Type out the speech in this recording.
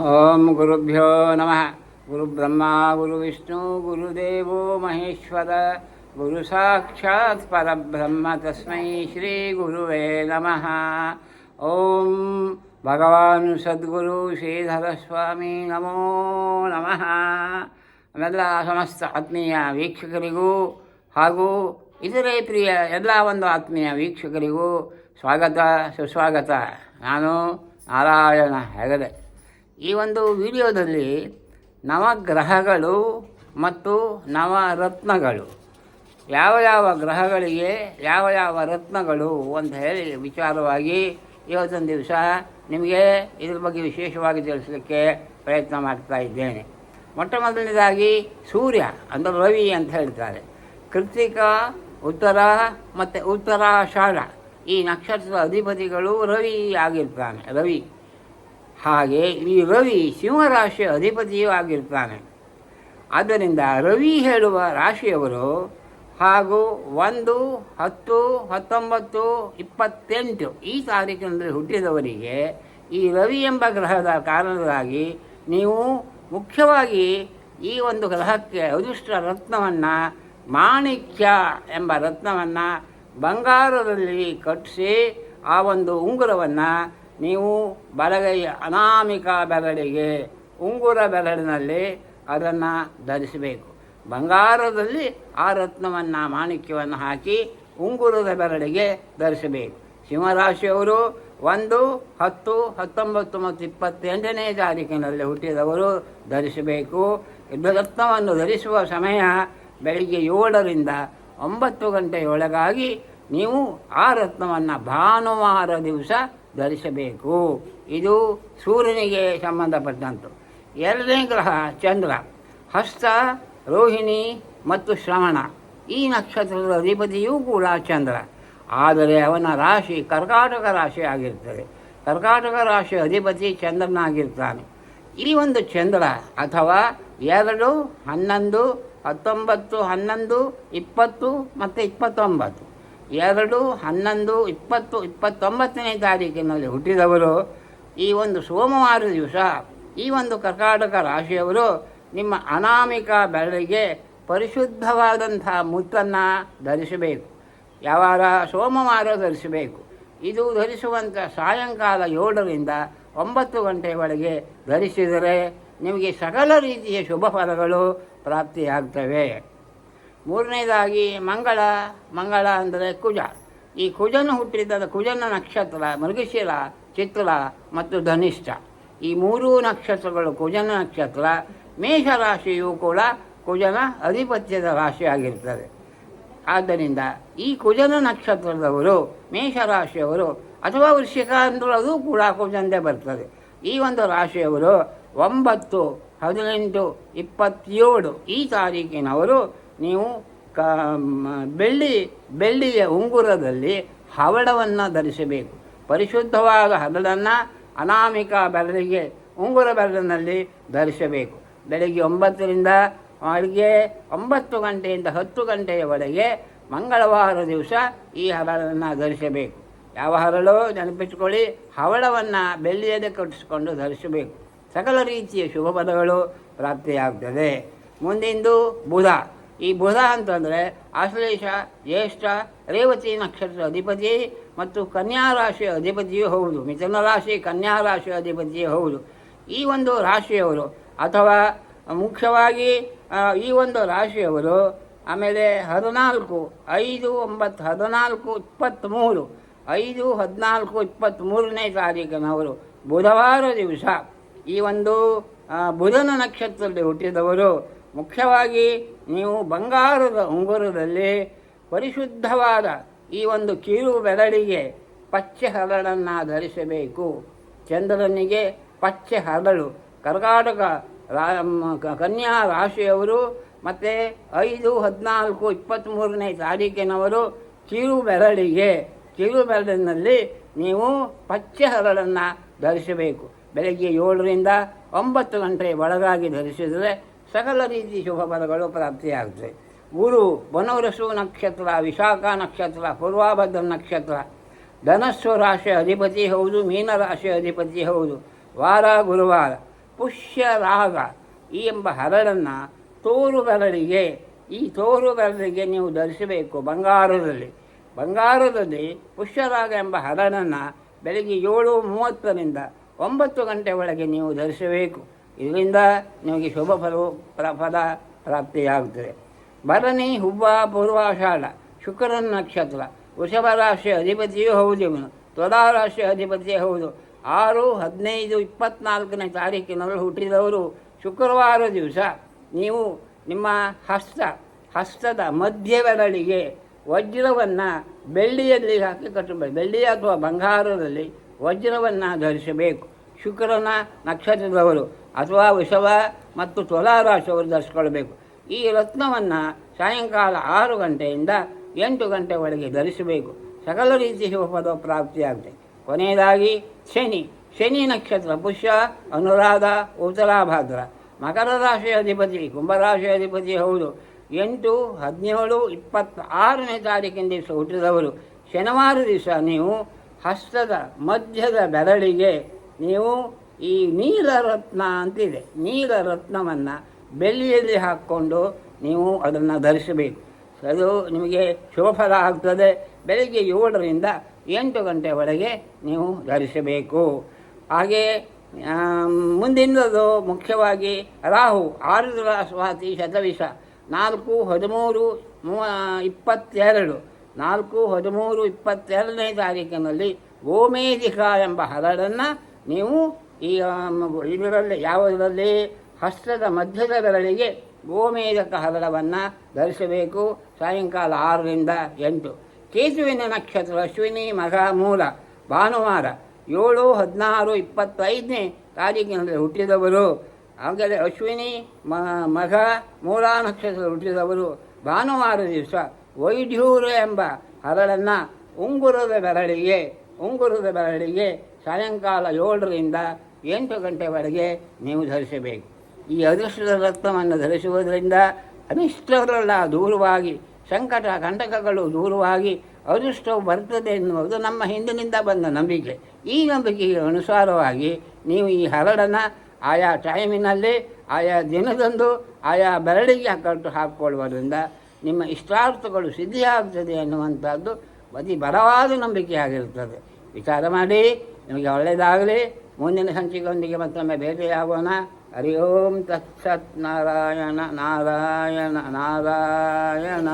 ಓಂ ಗುರುಭ್ಯೋ ನಮಃ ಗುರುಬ್ರಹ್ಮ ಗುರುವಿಷ್ಣು ಗುರುದೇವೋ ಮಹೇಶ್ವರ ಗುರು ಸಾಕ್ಷಾತ್ ಪರಬ್ರಹ್ಮ ತಸ್ಮೈ ಶ್ರೀ ಗುರುವೇ ನಮಃ ಓಂ ಭಗವಾನ್ ಸದ್ಗುರು ಶ್ರೀಧರ ಸ್ವಾಮಿ ನಮೋ ನಮಃ ಎಲ್ಲ ಸಮಸ್ತ ಆತ್ಮೀಯ ವೀಕ್ಷಕರಿಗೂ ಹಾಗೂ ಇತರೆ ಪ್ರಿಯ ಎಲ್ಲ ಒಂದು ಆತ್ಮೀಯ ವೀಕ್ಷಕರಿಗೂ ಸ್ವಾಗತ, ಸುಸ್ವಾಗತ. ನಾನು ನಾರಾಯಣ ಹೆಗಡೆ. ಈ ಒಂದು ವಿಡಿಯೋದಲ್ಲಿ ನವಗ್ರಹಗಳು ಮತ್ತು ನವರತ್ನಗಳು. ಯಾವ ಯಾವ ಗ್ರಹಗಳಿಗೆ ಯಾವ ಯಾವ ರತ್ನಗಳು ಅಂತ ಹೇಳಿ ವಿಚಾರವಾಗಿ ಇವತ್ತೊಂದು ದಿವಸ ನಿಮಗೆ ಇದ್ರ ಬಗ್ಗೆ ವಿಶೇಷವಾಗಿ ತಿಳಿಸಲಿಕ್ಕೆ ಪ್ರಯತ್ನ ಮಾಡ್ತಾ ಇದ್ದೇನೆ. ಮೊಟ್ಟ ಮೊದಲನೇದಾಗಿ ಸೂರ್ಯ ಅಂದರೆ ರವಿ ಅಂತ ಹೇಳ್ತಾರೆ. ಕೃತಿಕ ಉತ್ತರ ಮತ್ತು ಉತ್ತರಾಷಾಢ ಈ ನಕ್ಷತ್ರದ ಅಧಿಪತಿಗಳು ರವಿ ಆಗಿರ್ತಾನೆ, ರವಿ. ಹಾಗೆ ಈ ರವಿ ಸಿಂಹರಾಶಿಯ ಅಧಿಪತಿಯೂ ಆಗಿರ್ತಾನೆ ಆದ್ದರಿಂದ ರವಿ ಹೇಳುವ ರಾಶಿಯವರು ಹಾಗೂ ಒಂದು, ಹತ್ತು, ಹತ್ತೊಂಬತ್ತು, ಇಪ್ಪತ್ತೆಂಟು ಈ ತಾರೀಕಿನಲ್ಲಿ ಹುಟ್ಟಿದವರಿಗೆ ಈ ರವಿ ಎಂಬ ಗ್ರಹದ ಕಾರಣದಾಗಿ ನೀವು ಮುಖ್ಯವಾಗಿ ಈ ಒಂದು ಗ್ರಹಕ್ಕೆ ಅದೃಷ್ಟ ರತ್ನವನ್ನು, ಮಾಣಿಕ್ಯ ಎಂಬ ರತ್ನವನ್ನು, ಬಂಗಾರದಲ್ಲಿ ಕಟ್ಟಿಸಿ ಆ ಒಂದು ಉಂಗುರವನ್ನು ನೀವು ಬಲಗೈ ಅನಾಮಿಕ ಬೆರಳಿಗೆ, ಉಂಗುರ ಬೆರಳಿನಲ್ಲಿ ಅದನ್ನು ಧರಿಸಬೇಕು. ಬಂಗಾರದಲ್ಲಿ ಆ ರತ್ನವನ್ನು, ಮಾಣಿಕ್ಯವನ್ನು ಹಾಕಿ ಉಂಗುರದ ಬೆರಳಿಗೆ ಧರಿಸಬೇಕು. ಸಿಂಹರಾಶಿಯವರು ಒಂದು, ಹತ್ತು, ಹತ್ತೊಂಬತ್ತು ಮತ್ತು ಇಪ್ಪತ್ತೆಂಟನೇ ತಾರೀಕಿನಲ್ಲಿ ಹುಟ್ಟಿದವರು ಧರಿಸಬೇಕು. ರತ್ನವನ್ನು ಧರಿಸುವ ಸಮಯ ಬೆಳಿಗ್ಗೆ ಏಳರಿಂದ ಒಂಬತ್ತು ಗಂಟೆಯೊಳಗಾಗಿ ನೀವು ಆ ರತ್ನವನ್ನು ಭಾನುವಾರ ದಿವಸ ಧರಿಸಬೇಕು. ಇದು ಸೂರ್ಯನಿಗೆ ಸಂಬಂಧಪಟ್ಟಂತು. ಎರಡನೇ ಗ್ರಹ ಚಂದ್ರ, ಹಸ್ತ, ರೋಹಿಣಿ ಮತ್ತು ಶ್ರವಣ. ಈ ನಕ್ಷತ್ರದ ಅಧಿಪತಿಯೂ ಕೂಡ ಚಂದ್ರ. ಆದರೆ ಅವನ ರಾಶಿ ಕರ್ಕಾಟಕ ರಾಶಿ ಆಗಿರ್ತದೆ ಕರ್ಕಾಟಕ ರಾಶಿ ಅಧಿಪತಿ ಚಂದ್ರನಾಗಿರ್ತಾನೆ. ಈ ಒಂದು ಚಂದ್ರ ಅಥವಾ ಎರಡು, ಹನ್ನೊಂದು, ಹತ್ತೊಂಬತ್ತು, ಹನ್ನೊಂದು, ಇಪ್ಪತ್ತು ಮತ್ತು ಇಪ್ಪತ್ತೊಂಬತ್ತು. ಎರಡು, ಹನ್ನೊಂದು, ಇಪ್ಪತ್ತು, ಇಪ್ಪತ್ತೊಂಬತ್ತನೇ ತಾರೀಕಿನಲ್ಲಿ ಹುಟ್ಟಿದವರು ಈ ಒಂದು ಸೋಮವಾರ ದಿವಸ ಈ ಒಂದು ಕರ್ನಾಟಕ ರಾಶಿಯವರು ನಿಮ್ಮ ಅನಾಮಿಕ ಬೆರಳಿಗೆ ಪರಿಶುದ್ಧವಾದಂಥ ಮುತ್ತನ್ನು ಧರಿಸಬೇಕು. ಯಾವಾರ ಸೋಮವಾರ ಧರಿಸಬೇಕು. ಇದು ಧರಿಸುವಂಥ ಸಾಯಂಕಾಲ ಏಳರಿಂದ ಒಂಬತ್ತು ಗಂಟೆಯವರೆಗೆ ಧರಿಸಿದರೆ ನಿಮಗೆ ಸಕಲ ರೀತಿಯ ಶುಭ ಫಲಗಳು ಪ್ರಾಪ್ತಿಯಾಗ್ತವೆ. ಮೂರನೇದಾಗಿ ಮಂಗಳ ಮಂಗಳ ಅಂದರೆ ಕುಜ. ಈ ಕುಜನ ಹುಟ್ಟಿದ ಕುಜನ ನಕ್ಷತ್ರ, ಮೃಗಶಿರ, ಚಿತ್ರ ಮತ್ತು ಧನಿಷ್ಠ. ಈ ಮೂರೂ ನಕ್ಷತ್ರಗಳು ಕುಜನ ನಕ್ಷತ್ರ. ಮೇಷರಾಶಿಯು ಕೂಡ ಕುಜನ ಅಧಿಪತ್ಯದ ರಾಶಿಯಾಗಿರ್ತದೆ ಆದ್ದರಿಂದ ಈ ಕುಜನ ನಕ್ಷತ್ರದವರು, ಮೇಷರಾಶಿಯವರು ಅಥವಾ ವೃಶ್ಚಿಕ ಅಂದರೂ ಅದು ಕೂಡ ಕುಜಂದೇ ಬರ್ತದೆ. ಈ ಒಂದು ರಾಶಿಯವರು ಒಂಬತ್ತು, ಹದಿನೆಂಟು, ಇಪ್ಪತ್ತೇಳು ಈ ತಾರೀಕಿನವರು ನೀವು ಕ ಬೆಳ್ಳಿ, ಬೆಳ್ಳಿಯ ಉಂಗುರದಲ್ಲಿ ಹವಳವನ್ನು ಧರಿಸಬೇಕು. ಪರಿಶುದ್ಧವಾದ ಹರಳನ್ನು ಅನಾಮಿಕ ಬೆರಳಿಗೆ, ಉಂಗುರ ಬೆರಳಿನಲ್ಲಿ ಧರಿಸಬೇಕು. ಬೆಳಗ್ಗೆ ಒಂಬತ್ತರಿಂದ, ಅಡುಗೆ ಒಂಬತ್ತು ಗಂಟೆಯಿಂದ ಹತ್ತು ಗಂಟೆಯವರೆಗೆ ಮಂಗಳವಾರ ದಿವಸ ಈ ಹರಳನ್ನು ಧರಿಸಬೇಕು. ಯಾವ ಹರಳು ನೆನಪಿಸಿಕೊಳ್ಳಿ ಹವಳವನ್ನು ಬೆಳ್ಳಿಯದೇ ಕಟ್ಟಿಸಿಕೊಂಡು ಧರಿಸಬೇಕು. ಸಕಲ ರೀತಿಯ ಶುಭ ಪದಗಳು ಪ್ರಾಪ್ತಿಯಾಗ್ತದೆ. ಮುಂದಿಂದು ಬುಧ. ಈ ಬುಧ ಅಂತಂದರೆ ಆಶ್ಲೇಷ, ಜ್ಯೇಷ್ಠ, ರೇವತಿ ನಕ್ಷತ್ರ ಅಧಿಪತಿ ಮತ್ತು ಕನ್ಯಾ ರಾಶಿಯ ಅಧಿಪತಿಯೂ ಹೌದು. ಮಿಥುನ ರಾಶಿ, ಕನ್ಯಾ ರಾಶಿಯ ಅಧಿಪತಿಯೂ ಹೌದು. ಈ ಒಂದು ರಾಶಿಯವರು ಅಥವಾ ಮುಖ್ಯವಾಗಿ ಈ ಒಂದು ರಾಶಿಯವರು ಆಮೇಲೆ ಹದಿನಾಲ್ಕು, ಐದು, ಒಂಬತ್ತು, ಹದಿನಾಲ್ಕು, ಇಪ್ಪತ್ತ್ಮೂರು, ಐದು, ಹದಿನಾಲ್ಕು, ಇಪ್ಪತ್ತ್ಮೂರನೇ ತಾರೀಕಿನವರು ಬುಧವಾರ ದಿವಸ ಈ ಒಂದು ಬುಧನ ನಕ್ಷತ್ರದಲ್ಲಿ ಹುಟ್ಟಿದವರು ಮುಖ್ಯವಾಗಿ ನೀವು ಬಂಗಾರದ ಉಂಗುರದಲ್ಲಿ ಪರಿಶುದ್ಧವಾದ ಈ ಒಂದು ಕೀರು ಬೆರಳಿಗೆ ಪಚ್ಚೆ ಹರಳನ್ನು ಧರಿಸಬೇಕು. ಚಂದ್ರನಿಗೆ ಪಚ್ಚೆ ಹರಳು ಕರ್ನಾಟಕ ಕನ್ಯಾ ರಾಶಿಯವರು ಮತ್ತು ಐದು, ಹದಿನಾಲ್ಕು ಇಪ್ಪತ್ತ್ಮೂರನೇ ತಾರೀಕಿನವರು ಕಿರು ಬೆರಳಿಗೆ ಕಿರು ಬೆರಳಿನಲ್ಲಿ ನೀವು ಪಚ್ಚೆ ಹರಳನ್ನು ಧರಿಸಬೇಕು. ಬೆಳಗ್ಗೆ ಏಳರಿಂದ ಒಂಬತ್ತು ಗಂಟೆ ಒಳಗಾಗಿ ಧರಿಸಿದರೆ ಸಕಲ ರೀತಿ ಶುಭ ಫಲಗಳು ಪ್ರಾಪ್ತಿಯಾಗುತ್ತವೆ ಗುರು ಬನವರಸು ನಕ್ಷತ್ರ, ವಿಶಾಖ ನಕ್ಷತ್ರ, ಪೂರ್ವಾಭದ್ರ ನಕ್ಷತ್ರ, ಧನಸ್ಸು ರಾಶಿ ಅಧಿಪತಿ ಹೌದು ಮೀನರಾಶಿ ಅಧಿಪತಿ ಹೌದು, ವಾರ, ಗುರುವಾರ, ಪುಷ್ಯ, ರಾಗ ಈ ಎಂಬ ಹರಳನ್ನು ತೋರು ಈ ತೋರು ನೀವು ಧರಿಸಬೇಕು ಬಂಗಾರದಲ್ಲಿ. ಬಂಗಾರದಲ್ಲಿ ಪುಷ್ಯರಾಗ ಎಂಬ ಹರಳನ್ನು ಬೆಳಗ್ಗೆ ಏಳು ಮೂವತ್ತರಿಂದ ಒಂಬತ್ತು ಗಂಟೆ ಒಳಗೆ ನೀವು ಧರಿಸಬೇಕು. ಇದರಿಂದ ನಿಮಗೆ ಶುಭ ಫಲವು ಫಲ ಪ್ರಾಪ್ತಿಯಾಗುತ್ತದೆ. ಭರಣಿ ಹುಬ್ಬ ಪೂರ್ವಾಷಾಢ, ಶುಕ್ರನ ನಕ್ಷತ್ರ, ವೃಷಭ ರಾಶಿಯ ಅಧಿಪತಿಯೂ ಹೌದು ಇವನು ತುಲಾ ರಾಶಿಯ ಅಧಿಪತಿಯೇ ಹೌದು. ಆರು, ಹದಿನೈದು, ಇಪ್ಪತ್ನಾಲ್ಕನೇ ತಾರೀಕಿನಲ್ಲಿ ಹುಟ್ಟಿದವರು ಶುಕ್ರವಾರ ದಿವಸ. ನೀವು ನಿಮ್ಮ ಹಸ್ತ, ಹಸ್ತದ ಮಧ್ಯವೆರಳಿಗೆ ವಜ್ರವನ್ನು ಬೆಳ್ಳಿಯಲ್ಲಿ ಹಾಕಿ ಕಟ್ಟಬೇಕು ಬೆಳ್ಳಿ ಅಥವಾ ಬಂಗಾರದಲ್ಲಿ ವಜ್ರವನ್ನು ಧರಿಸಬೇಕು. ಶುಕ್ರನ ನಕ್ಷತ್ರದವರು ಅಥವಾ ವೃಷಭ ಮತ್ತು ತುಲಾ ರಾಶಿಯವರು ಧರಿಸ್ಕೊಳ್ಬೇಕು ಈ ರತ್ನವನ್ನು ಸಾಯಂಕಾಲ ಆರು ಗಂಟೆಯಿಂದ ಎಂಟು ಗಂಟೆ ಒಳಗೆ ಧರಿಸಬೇಕು. ಸಕಲ ರೀತಿ ಶುಭಪದ ಪ್ರಾಪ್ತಿಯಾಗುತ್ತೆ. ಕೊನೆಯದಾಗಿ ಶನಿ. ಶನಿ ನಕ್ಷತ್ರ ಪುಷ್ಯ, ಅನುರಾಧ ಉತ್ತರಾಭಾದ್ರ ಮಕರ ರಾಶಿಯ ಅಧಿಪತಿ ಕುಂಭರಾಶಿಯ ಅಧಿಪತಿ ಹೌದು. ಎಂಟು, ಹದಿನೇಳು, ಇಪ್ಪತ್ತಾರನೇ ತಾರೀಕಿನ ದಿವಸ ಹುಟ್ಟಿದವರು. ಶನಿವಾರ ದಿವಸ ನೀವು ಹಸ್ತದ ಮಧ್ಯದ ಬೆರಳಿಗೆ ನೀವು ಈ ನೀಲರತ್ನ ಅಂತಿದೆ. ನೀಲರತ್ನವನ್ನು ಬೆಳ್ಳಿಯಲ್ಲಿ ಹಾಕ್ಕೊಂಡು ನೀವು ಅದನ್ನು ಧರಿಸಬೇಕು. ಅದು ನಿಮಗೆ ಶೋಭದ ಆಗ್ತದೆ. ಬೆಳಗ್ಗೆ ಏಳರಿಂದ ಎಂಟು ಗಂಟೆವರೆಗೆ ನೀವು ಧರಿಸಬೇಕು. ಹಾಗೆ ಆಮ್, ಮುಂದಿನದು ಮುಖ್ಯವಾಗಿ ರಾಹು ಆರುದ್ರ ಸ್ವಾತಿ ಶತವಿಷ. ನಾಲ್ಕು ಹದಿಮೂರು ಮೂವ ಇಪ್ಪತ್ತೆರಡು. ನಾಲ್ಕು ಹದಿಮೂರು ಇಪ್ಪತ್ತೆರಡನೇ ತಾರೀಕಿನಲ್ಲಿ ಗೋಮೇಧಿಕ ಎಂಬ ಹರಡನ್ನು ನೀವು ಈ ಇದರಲ್ಲಿ ಯಾವುದರಲ್ಲಿ ಹಸ್ತದ ಮಧ್ಯದ ಬೆರಳಿಗೆ ಗೋಮೇಧಕ ಹರಳವನ್ನು ಧರಿಸಬೇಕು. ಸಾಯಂಕಾಲ ಆರರಿಂದ ಎಂಟು. ಕೇತುವಿನ ನಕ್ಷತ್ರ, ಅಶ್ವಿನಿ, ಮಗ, ಮೂಲ. ಭಾನುವಾರ ಏಳು, ಹದಿನಾರು, ಇಪ್ಪತ್ತೈದನೇ ತಾರೀಕಿನಲ್ಲಿ ಹುಟ್ಟಿದವರು. ಹಾಗಾದರೆ ಅಶ್ವಿನಿ, ಮ, ಮಗ, ಮೂಲ ನಕ್ಷತ್ರ ಹುಟ್ಟಿದವರು ಭಾನುವಾರ ದಿವಸ ವೈಢ್ಯೂರು ಎಂಬ ಹರಳನ್ನು ಉಂಗುರದ ಬೆರಳಿಗೆ ಉಂಗುರದ ಬೆರಳಿಗೆ ಸಾಯಂಕಾಲ ಏಳರಿಂದ ಎಂಟು ಗಂಟೆವರೆಗೆ ನೀವು ಧರಿಸಬೇಕು. ಈ ಅದೃಷ್ಟದ ರಕ್ತವನ್ನು ಧರಿಸುವುದರಿಂದ ಅನಿಷ್ಟಗಳೆಲ್ಲ ದೂರವಾಗಿ, ಸಂಕಟ, ಕಂಟಕಗಳು ದೂರವಾಗಿ ಅದೃಷ್ಟವು ಬರ್ತದೆ ಎನ್ನುವುದು ನಮ್ಮ ಹಿಂದಿನಿಂದ ಬಂದ ನಂಬಿಕೆ. ಈ ನಂಬಿಕೆಗೆ ಅನುಸಾರವಾಗಿ ನೀವು ಈ ಹರಡನ್ನು ಆಯಾ ಟೈಮಿನಲ್ಲಿ, ಆಯಾ ದಿನದಂದು, ಆಯಾ ಬೆರಳಿಗೆ ಕಟ್ಟು ಹಾಕಿಕೊಳ್ಳುವುದರಿಂದ ನಿಮ್ಮ ಇಷ್ಟಾರ್ಥಗಳು ಸಿದ್ಧಿಯಾಗುತ್ತದೆ ಎನ್ನುವಂಥದ್ದು ಅತಿ ಬಲವಾದ ನಂಬಿಕೆಯಾಗಿರುತ್ತದೆ. ವಿಚಾರ ಮಾಡಿ ನಿಮಗೆ ಒಳ್ಳೆಯದಾಗಲಿ ಮುಂದಿನ ಸಂಚಿಕೆಯೊಂದಿಗೆ ಮತ್ತೊಮ್ಮೆ ಭೇಟಿಯಾಗೋಣ. ಹರಿ ಓಂ ತತ್ಸತ್ ನಾರಾಯಣ ನಾರಾಯಣ ನಾರಾಯಣ.